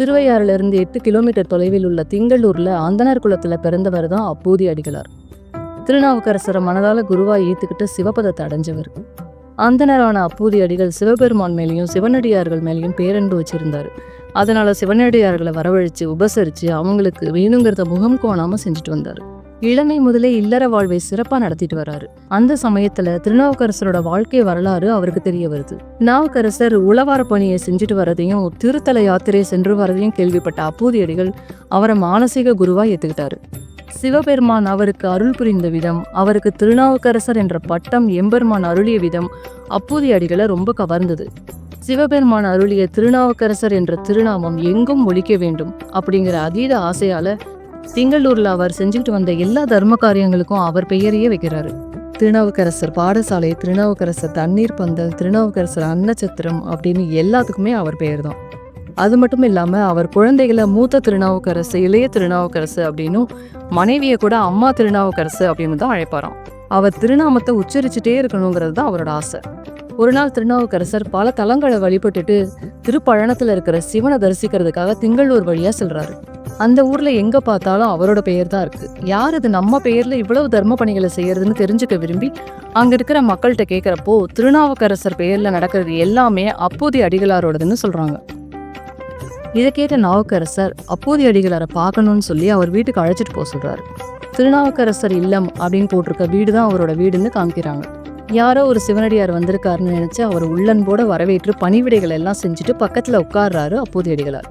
திருவையாறிலிருந்து எட்டு கிலோமீட்டர் தொலைவில் உள்ள திங்களூர்ல அந்தனர் குலத்துல பிறந்தவர் தான் அப்பூதி அடிகளார். திருநாவுக்கரசரை மனதால குருவாய் ஈத்துக்கிட்டு சிவபதத்தை அடைஞ்சவர். அந்தனரான அப்பூதி அடிகள் சிவபெருமான் மேலேயும் சிவனடியார்கள் மேலேயும் பேரன்பு வச்சிருந்தார். அதனால சிவனடியார்களை வரவழைச்சு உபசரிச்சு அவங்களுக்கு வேணுங்கிறத முகம் கோணாம செஞ்சுட்டு வந்தாரு. இளமை முதலே இல்லற வாழ்வை சிறப்பா நடத்திட்டு வராரு. அந்த சமயத்துல திருநாவுக்கரசரோட வாழ்க்கை வரலாறு அவருக்கு தெரிய வருது. நாவுக்கரசர் உளவார பணியை செஞ்சுட்டு வரதையும் திருத்தல யாத்திரை சென்று வரதையும் கேள்விப்பட்ட அப்போதியடிகள் அவரை மானசீக குருவா ஏத்துக்கிட்டாரு. சிவபெருமான் அவருக்கு அருள் புரிந்த விதம் அவருக்கு திருநாவுக்கரசர் என்ற பட்டம் எம்பெருமான் அருளிய விதம் அப்போதியடிகளை ரொம்ப கவர்ந்தது. சிவபெருமான் அருளிய திருநாவுக்கரசர் என்ற திருநாமம் எங்கும் ஒழிக்க வேண்டும் அப்படிங்கிற அதீத ஆசையால திங்களூரில் அவர் செஞ்சுக்கிட்டு வந்த எல்லா தர்ம காரியங்களுக்கும் அவர் பெயரையே வைக்கிறாரு. திருநாவுக்கரசர் பாடசாலை திருநாவுக்கரசர் தண்ணீர் பந்தல் திருநாவுக்கரசர் அன்னச்சத்திரம் அப்படின்னு எல்லாத்துக்குமே அவர் பெயர் தான் அது மட்டும் இல்லாமல் அவர் குழந்தைகளை மூத்த திருநாவுக்கரசு இளைய திருநாவுக்கரசு அப்படின்னும் மனைவியை கூட அம்மா திருநாவுக்கரசு அப்படின்னு தான் அழைப்பாராம். அவர் திருநாமத்தை உச்சரிச்சுட்டே இருக்கணுங்கிறது தான் அவரோட ஆசை. ஒரு நாள் திருநாவுக்கரசர் பல தலங்களை வழிபட்டுட்டு திருப்பழனத்துல இருக்கிற சிவனை தரிசிக்கிறதுக்காக திங்களூர் வழியா செல்றாரு. அந்த ஊர்ல எங்க பார்த்தாலும் அவரோட பெயர் தான் இருக்கு. யார் இது நம்ம பெயர்ல இவ்வளவு தர்ம பணிகளை செய்யறதுன்னு தெரிஞ்சுக்க விரும்பி அங்க இருக்கிற மக்கள்கிட்ட கேட்குறப்போ திருநாவுக்கரசர் பெயர்ல நடக்கிறது எல்லாமே அப்போதைய அடிகளாரோடதுன்னு சொல்றாங்க. இதை கேட்ட நாவுக்கரசர் அப்போதைய அடிகளாரை பார்க்கணும்னு சொல்லி அவர் வீட்டுக்கு அழைச்சிட்டு போக சொல்றாரு. திருநாவுக்கரசர் இல்லம் அப்படின்னு போட்டிருக்க வீடு தான் அவரோட வீடுன்னு காமிக்கிறாங்க. யாரோ ஒரு சிவனடியார் வந்திருக்காருன்னு நினச்சி அவர் உள்ளன்போட வரவேற்று பணிவிடைகள் எல்லாம் செஞ்சுட்டு பக்கத்தில் உட்கார்றாரு அப்போதையடிகளார்.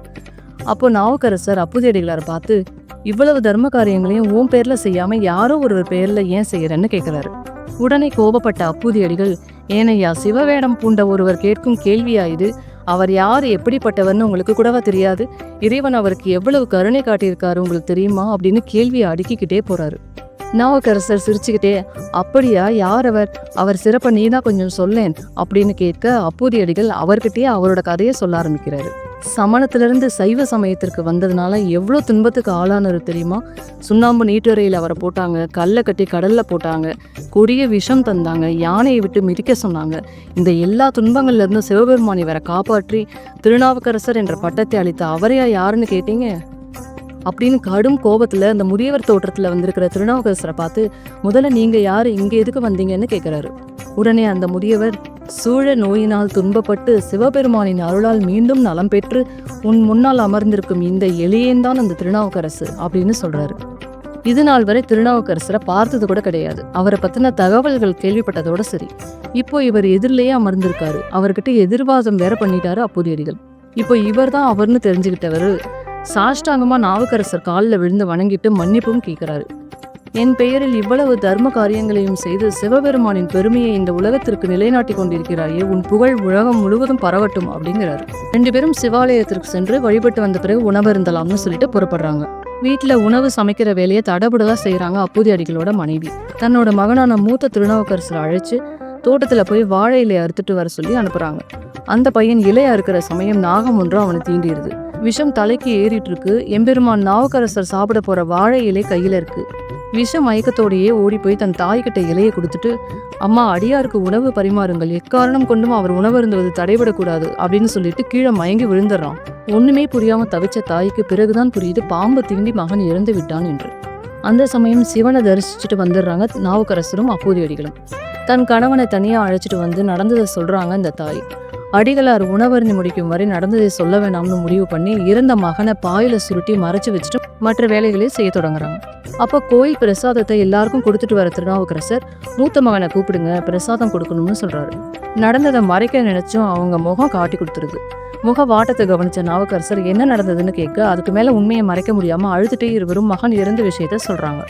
அப்போ நாவுக்கரசர் அப்போதையடிகளார் பார்த்து இவ்வளவு தர்ம காரியங்களையும் உன் பேரில் செய்யாமல் யாரோ ஒரு பேரில் ஏன் செய்கிறேன்னு கேட்குறாரு உடனே கோபப்பட்ட அப்பூதியடிகள் ஏனையா சிவவேடம் பூண்ட ஒருவர் கேட்கும் கேள்வியா இது? அவர் யார் எப்படிப்பட்டவர்னு உங்களுக்கு கூடவா தெரியாது? இறைவன் அவருக்கு எவ்வளவு கருணை காட்டியிருக்காரு உங்களுக்கு தெரியுமா? அப்படின்னு கேள்வியை அடுக்கிக்கிட்டே போறாரு. நாவுக்கரசர் சிரிச்சுக்கிட்டே அப்படியா யார் அவர்? அவர் சிறப்பை நீ தான் கொஞ்சம் சொல்லேன் அப்படின்னு கேட்க அப்பூதியடிகள் அவர்கிட்டயே அவரோட கதையை சொல்ல ஆரம்பிக்கிறாரு. சமணத்திலிருந்து சைவ சமயத்திற்கு வந்ததுனால எவ்வளோ துன்பத்துக்கு ஆளானது தெரியுமா? சுண்ணாம்பு நீட்டுறையில் அவரை போட்டாங்க கல்லை கட்டி கடலில் போட்டாங்க கொடிய விஷம் தந்தாங்க யானையை விட்டு மிதிக்க சொன்னாங்க. இந்த எல்லா துன்பங்கள்லேருந்தும் சிவபெருமான் இவரை காப்பாற்றி திருநாவுக்கரசர் என்ற பட்டத்தை அளித்த அவரையா யாருன்னு கேட்டீங்க? அப்படின்னு கடும் கோபத்துல அந்த முதியவர் தோற்றத்துல வந்திருக்கிற திருநாவுக்கரசரை பார்த்து முதல்ல நீங்க யாரு? இங்க எதுக்கு வந்தீங்கன்னு கேட்கிறாரு உடனே அந்த முதியவர் சூழ நோயினால் துன்பப்பட்டு சிவபெருமானின் அருளால் மீண்டும் நலம் பெற்று உன் முன்னால் அமர்ந்திருக்கும் இந்த எளியேன்தான் அந்த திருநாவுக்கரசு அப்படின்னு சொல்றாரு. இது நாள் வரை திருநாவுக்கரசரை பார்த்தது கூட கிடையாது. அவரை பற்றின தகவல்கள் கேள்விப்பட்டதோட சரி. இப்போ இவர் எதிரிலேயே அமர்ந்திருக்காரு. அவர்கிட்ட எதிர்வாதம் வேற பண்ணிட்டாரு அப்போதியடிகள் இப்போ இவர் தான் அவர்னு தெரிஞ்சுக்கிட்டவர். சாஷ்டாங்கமாக நாவுக்கரசர் காலில் விழுந்து வணங்கிட்டு மன்னிப்பும் கேட்கிறாரு என் பெயரில் இவ்வளவு தர்ம காரியங்களையும் செய்து சிவபெருமானின் பெருமையை இந்த உலகத்திற்கு நிலைநாட்டி கொண்டிருக்கிறாயே உன் புகழ் உலகம் முழுவதும் பரவட்டும் அப்படிங்கிறாரு. ரெண்டு பேரும் சிவாலயத்திற்கு சென்று வழிபட்டு வந்த பிறகு உணவருந்தலாம்னு சொல்லிட்டு புறப்படுறாங்க. வீட்டில் உணவு சமைக்கிற வேலையை தடபுடலா செய்கிறாங்க அப்பூதி அடிகளோட மனைவி. தன்னோட மகனான மூத்த திருநாவுக்கரசரை அழைச்சு தோட்டத்தில் போய் வாழை இலையை அறுத்துட்டு வர சொல்லி அனுப்புகிறாங்க அந்த பையன் இலையா இருக்கிற சமயம் நாகம் ஒன்று அவனை தீண்டிடுது. விஷம் தலைக்கு ஏறிட்டு இருக்கு எம்பெருமான் நாவுக்கரசர் சாப்பிட போற வாழை இலை கையில இருக்கு. விஷ மயக்கத்தோடையே ஓடி போய் தன் தாய்கிட்ட இலையை கொடுத்துட்டு அம்மா அடியாருக்கு உணவு பரிமாறுங்கள். எக்காரணம் கொண்டும் அவர் உணவருந்துவது தடைபடக்கூடாது அப்படின்னு சொல்லிட்டு கீழே மயங்கி விழுந்துடுறான். ஒண்ணுமே புரியாம தவிச்ச தாய்க்கு பிறகுதான் புரியுது பாம்பு தீண்டி மகன் இறந்து விட்டான் என்று. அந்த சமயம் சிவனை தரிசிச்சுட்டு வந்துடுறாங்க நாவுக்கரசரும் அப்போதையடிகளும் தன் கணவனை தனியா அழைச்சிட்டு வந்து நடந்ததை சொல்றாங்க இந்த தாய். அடிகளார் உணவருந்தி முடிக்கும் வரை நடந்ததை சொல்ல வேண்டாம்னு முடிவு பண்ணி இறந்த மகனை பாயில சுருட்டி மறைச்சு வச்சுட்டு மற்ற வேலைகளை செய்ய தொடங்குறாங்க. அப்போ கோயில் பிரசாதத்தை எல்லாருக்கும் கொடுத்துட்டு வர திருநாவுக்கரசர் மூத்த மகனை கூப்பிடுங்க பிரசாதம் கொடுக்கணும்னு சொல்றாரு. நடந்ததை மறைக்க நினைச்சும் அவங்க முகம் காட்டி கொடுத்துருது. முக வாட்டத்தை கவனிச்ச நாவுக்கரசர் என்ன நடந்ததுன்னு கேட்க அதுக்கு மேல உண்மையை மறைக்க முடியாம அழுதுட்டே இருவரும் மகன் இறந்த விஷயத்த சொல்றாங்க.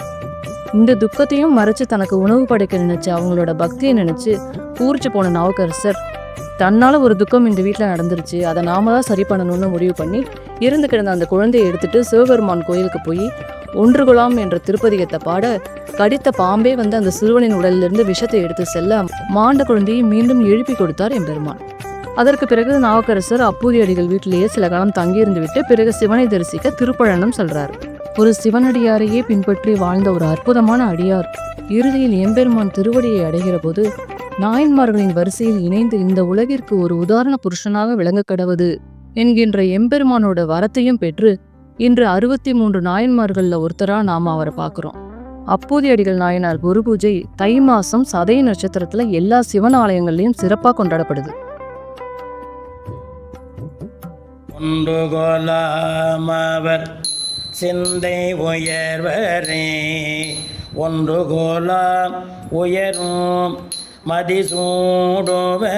இந்த துக்கத்தையும் மறைச்சு தனக்கு உணவு படைக்க நினைச்சு அவங்களோட பக்தியை நினைச்சு பூரிச்சு போன நாவுக்கரசர் தன்னால ஒரு துக்கம் இந்த வீட்டில் நடந்துருச்சு. அதை நாம தான் சரி பண்ணணும்னு முடிவு பண்ணி இருந்து கிடந்த அந்த குழந்தையை எடுத்துட்டு சிவபெருமான் கோயிலுக்கு போய் ஒன்று குலாம் என்ற திருப்பதிகத்தை பாட கடித்த பாம்பே வந்து அந்த சிறுவனின் உடலிலிருந்து விஷத்தை எடுத்து செல்ல மாண்ட குழந்தையை மீண்டும் எழுப்பி கொடுத்தார் எம்பெருமான். அதற்கு பிறகு நாவக்கரசர் அப்பூதி அடிகள் வீட்டிலேயே சில காலம் தங்கியிருந்து விட்டு பிறகு சிவனை தரிசிக்க திருப்பழனம் சொல்றார். ஒரு சிவனடியாரையே பின்பற்றி வாழ்ந்த ஒரு அற்புதமான அடியார். இறுதியில் எம்பெருமான் திருவடியை அடைகிற போது நாயன்மார்களின் வரிசையில் இணைந்து இந்த உலகிற்கு ஒரு உதாரண புருஷனாக விளங்க கடவது என்கின்ற எம்பெருமானோட வரத்தையும் பெற்று இன்று அறுபத்தி மூன்று நாயன்மார்களில் ஒருத்தராக நாம் அவரை பார்க்குறோம். அப்போதைய அடிகள் நாயனார் குரு பூஜை தை மாசம் சதய நட்சத்திரத்தில் எல்லா சிவன் ஆலயங்கள்லயும் சிறப்பாக கொண்டாடப்படுது. ஒன்றுகோலாமவர் சிந்தை உயர்வரே ஒன்றுகோலாம் உயரும் மதிசூடுவ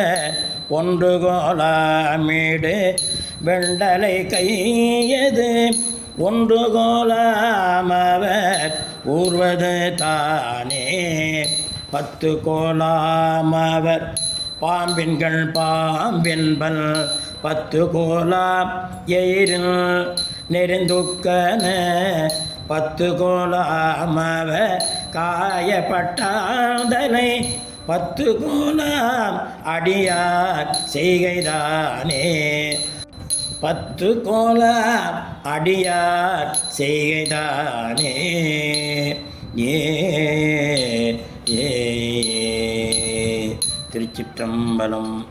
ஒன்று கோலாமிடு வெண்டலை கையது. ஒன்று கோலாமவர் ஊர்வது தானே. பத்து கோலாமவர் பாம்பின்கள் பாம்பின்பல். பத்து கோலாம் எயிரில் நெருந்துக்கன பத்து கோலாமவ காயப்பட்டாதலை பத்து கோலாம் அடியார் செய்கைதானே. பத்து கோல அடியார் செய்கைதானே. ஏ. திருச்சிற்றம்பலம்.